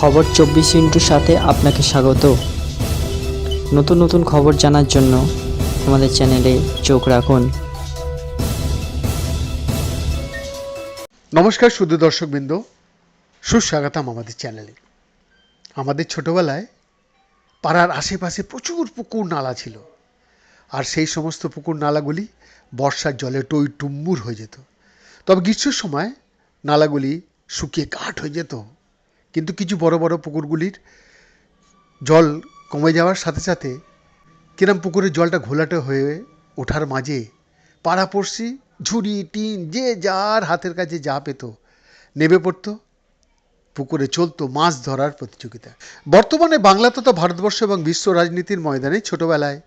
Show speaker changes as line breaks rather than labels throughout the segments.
খবর চব্বিশ ইন্টুর সাথে আপনাকে স্বাগত। নতুন নতুন খবর জানার জন্য আমাদের চ্যানেলে চোখ রাখুন।
নমস্কার শুধু দর্শকবৃন্দ, সুস্বাগতম আমাদের চ্যানেলে। আমাদের ছোটবেলায় পাড়ার আশেপাশে প্রচুর পুকুর নালা ছিল। আর সেই সমস্ত পুকুর নালাগুলি বর্ষার জলে টই টুম্বুর হয়ে যেত। তবে গ্রীষ্মের সময় নালাগুলি শুকিয়ে কাঠ হয়ে যেত। কিন্তু কিছু বড় বড় পুকুরগুলির জল কমে যাওয়ার সাথে সাথে কিরম পুকুরের জলটা ঘোলাটে হয়ে ওঠার মাঝে পাড়াপড়শি, ঝুড়ি, টিন, যে যার হাতের কাছে যা পেত নেমে পড়তো। পুকুরে চলতো মাছ ধরার প্রতিযোগিতা। বর্তমানে বাংলা তথা ভারতবর্ষ এবং বিশ্ব রাজনীতির ময়দানে ছোটবেলায়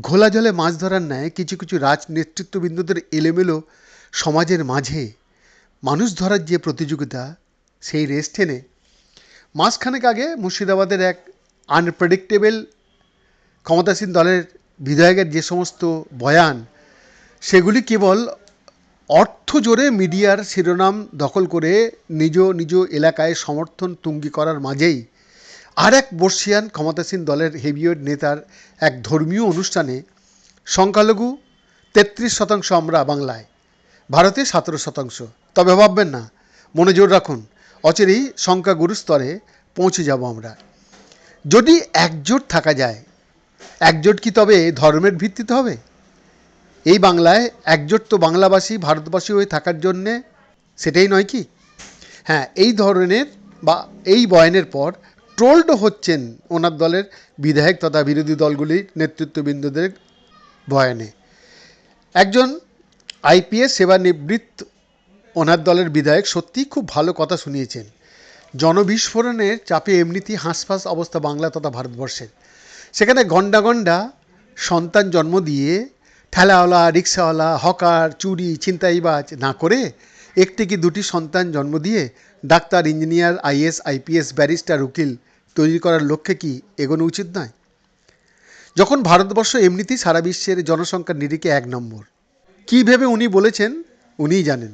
ঘোলা জলে মাছ ধরার ন্যায় কিছু কিছু রাজ নেতৃত্ববৃন্দদের এলোমেলো সমাজের মাঝে মানুষ ধরার যে প্রতিযোগিতা, সেই রেস টেনে মাসখানেক আগে মুর্শিদাবাদের এক আনপ্রেডিক্টেবল ক্ষমতাসীন দলের বিধায়কের যে সমস্ত বয়ান, সেগুলি কেবল অর্থ জোরে মিডিয়ার শিরোনাম দখল করে নিজ নিজ এলাকায় সমর্থন তুঙ্গি করার মাঝেই আর এক বর্ষিয়ান ক্ষমতাসীন দলের হেভিওয়েট নেতার এক ধর্মীয় অনুষ্ঠানে সংখ্যালঘু তেত্রিশ শতাংশ আমরা বাংলায়, ভারতে সতেরো শতাংশ। তবে ভাববেন না মনে জোর রাখুন। অচিরেই সংখ্যাগুরু স্তরে পৌঁছে যাব আমরা। যদি একজোট থাকা যায়, একজোট কি তবে ধর্মের ভিত্তিতে হবে? এই বাংলায় একজোট তো বাংলাভাষী ভারতবাসী হয়ে থাকার জন্যে সেটাই নয় কি? হ্যাঁ এই ধরনের বা এই বয়ানের পর ট্রোলড হচ্ছেন ওনার দলের বিধায়ক তথা বিরোধী দলগুলির নেতৃত্ববৃন্দদের বয়ানে। একজন আইপিএস সেবানিবৃত্ত ওনার দলের বিধায়ক সত্যিই খুব ভালো কথা শুনিয়েছেন। জনবিস্ফোরণের চাপে এমনিতেই হাঁসফাঁস অবস্থা বাংলা তথা ভারতবর্ষের। সেখানে গন্ডা গন্ডা সন্তান জন্ম দিয়ে, ঠেলাওয়ালা, রিক্সাওয়ালা, হকার, চুরি, ছিনতাইবাজ না করে একটি কি দুটি সন্তান জন্ম দিয়ে doctor, engineer, IAS, IPS, barrister, উকিল তৈরি করার লক্ষ্যে কি এগোনো উচিত নয়? যখন ভারতবর্ষ এমনিতেই সারা বিশ্বের জনসংখ্যার নিরিখে এক নম্বর, কী ভেবে উনি বলেছেন উনিই জানেন।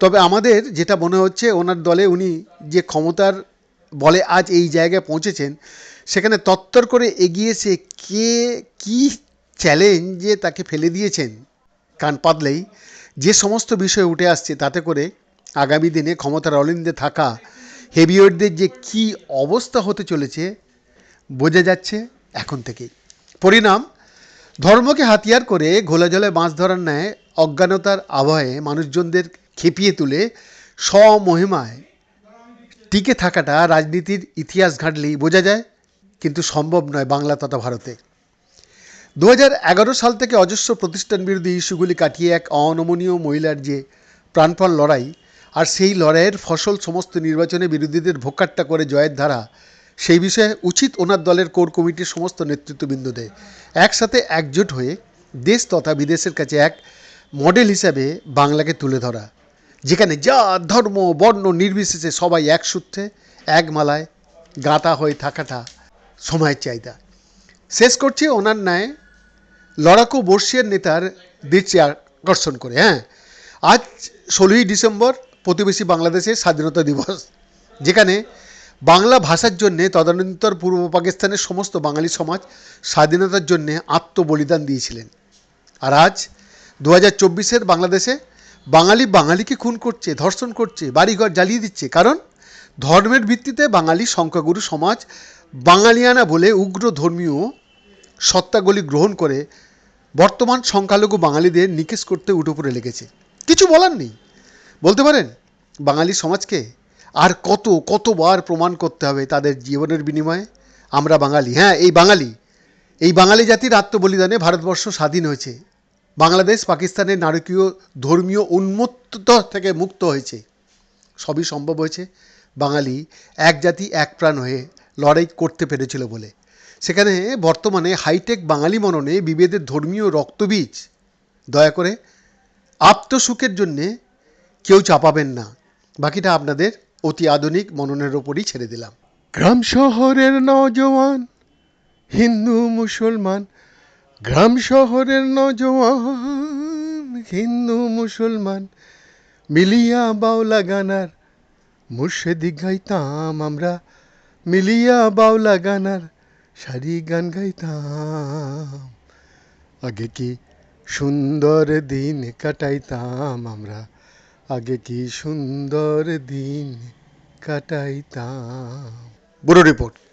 তবে আমাদের যেটা মনে হচ্ছে, ওনার দলে উনি যে ক্ষমতার বলে আজ এই জায়গায় পৌঁছেছেন, সেখানে তত্তর করে এগিয়েছে কে কি চ্যালেঞ্জে তাকে ফেলে দিয়েছেন কান পাতলেই, যে সমস্ত বিষয় উঠে আসছে তাতে করে আগামী দিনে ক্ষমতার অলিন্দে থাকা হেভিওয়েটদের যে কি অবস্থা হতে চলেছে, বোঝা যাচ্ছে এখন থেকেই। পরিণাম, ধর্মকে হাতিয়ার করে ঘোলা জলে মাছ ধরার ন্যায় অজ্ঞানতার আবহে মানুষজনদের খেপিয়ে তুলে স্বমহিমায় টিকে থাকাটা রাজনীতির ইতিহাস ঘাঁটলেই বোঝা যায়, কিন্তু সম্ভব নয় বাংলা তথা ভারতে। দু সাল থেকে অজস্র প্রতিষ্ঠান বিরোধী ইস্যুগুলি কাটিয়ে এক অনমনীয় মহিলার যে প্রাণপণ লড়াই আর সেই লড়াইয়ের ফসল সমস্ত নির্বাচনে বিরোধীদের ভোকাট্টা করে জয়ের ধারা, সেই বিষয়ে উচিত ওনার দলের কোর কমিটির সমস্ত নেতৃত্ববৃন্দদের একসাথে একজোট হয়ে দেশ তথা বিদেশের কাছে এক মডেল হিসাবে বাংলাকে তুলে ধরা। যেখানে জাত ধর্ম, বর্ণ নির্বিশেষে সবাই এক সূত্রে, এক মালায় গাঁথা হয়ে থাকাটা সময়ের চাহিদা। শেষ করছি ওনার ন্যায়। লড়াকু বর্ষিয়ার নেতার দৃষ্টি আকর্ষণ করে হ্যাঁ। আজ ষোলোই ডিসেম্বর, প্রতিবেশী বাংলাদেশের স্বাধীনতা দিবস, যেখানে বাংলা ভাষার জন্যে তদানীন্তর পূর্ব পাকিস্তানের সমস্ত বাঙালি সমাজ স্বাধীনতার জন্যে আত্মবলিদান দিয়েছিলেন। আর আজ দু হাজার চব্বিশের বাংলাদেশে বাঙালি বাঙালিকে খুন করছে, ধর্ষণ করছে, বাড়িঘর জ্বালিয়ে দিচ্ছে। কারণ ধর্মের ভিত্তিতে বাঙালি সংখ্যাগুরু সমাজ বাঙালিয়ানা বলে উগ্র ধর্মীয় সত্তাগুলি গ্রহণ করে বর্তমান সংখ্যালঘু বাঙালিদের নিকেশ করতে উঠে পড়ে লেগেছে। কিছু বলার নেই। বলতে পারেন, বাঙালি সমাজকে আর কত, কতবার প্রমাণ করতে হবে তাদের জীবনের বিনিময়ে? আমরা বাঙালি। হ্যাঁ এই বাঙালি। এই বাঙালি জাতির আত্মবলিদানে ভারতবর্ষ স্বাধীন হয়েছে। বাংলাদেশ পাকিস্তানের নারকীয় ধর্মীয় উন্মত্ততা থেকে মুক্ত হয়েছে। সবই সম্ভব হয়েছে। বাঙালি এক জাতি, এক প্রাণ হয়ে লড়াই করতে পেরেছিল বলে। সেখানে বর্তমানে হাইটেক বাঙালি মননে বিভেদের ধর্মীয় রক্তবীজ। দয়া করে আপ্তসুখের জন্যে কেউ চাপাবেন না। বাকিটা আপনাদের অতি আধুনিক মননের ওপরই ছেড়ে দিলাম। গ্রাম শহরের নজওয়ান, হিন্দু, মুসলমান গ্রাম শহরের নজওয়ান, হিন্দু, মুসলমান, মিলিয়া বাউলা গানার মুর্শেদি গাইতাম আমরা, মিলিয়া বাউলা গানার সারি গান গাইতাম। আগে কি সুন্দর দিন কাটাইতাম আমরা, আগে কি সুন্দর দিন কাটাইতাম। বুড়ো রিপোর্ট।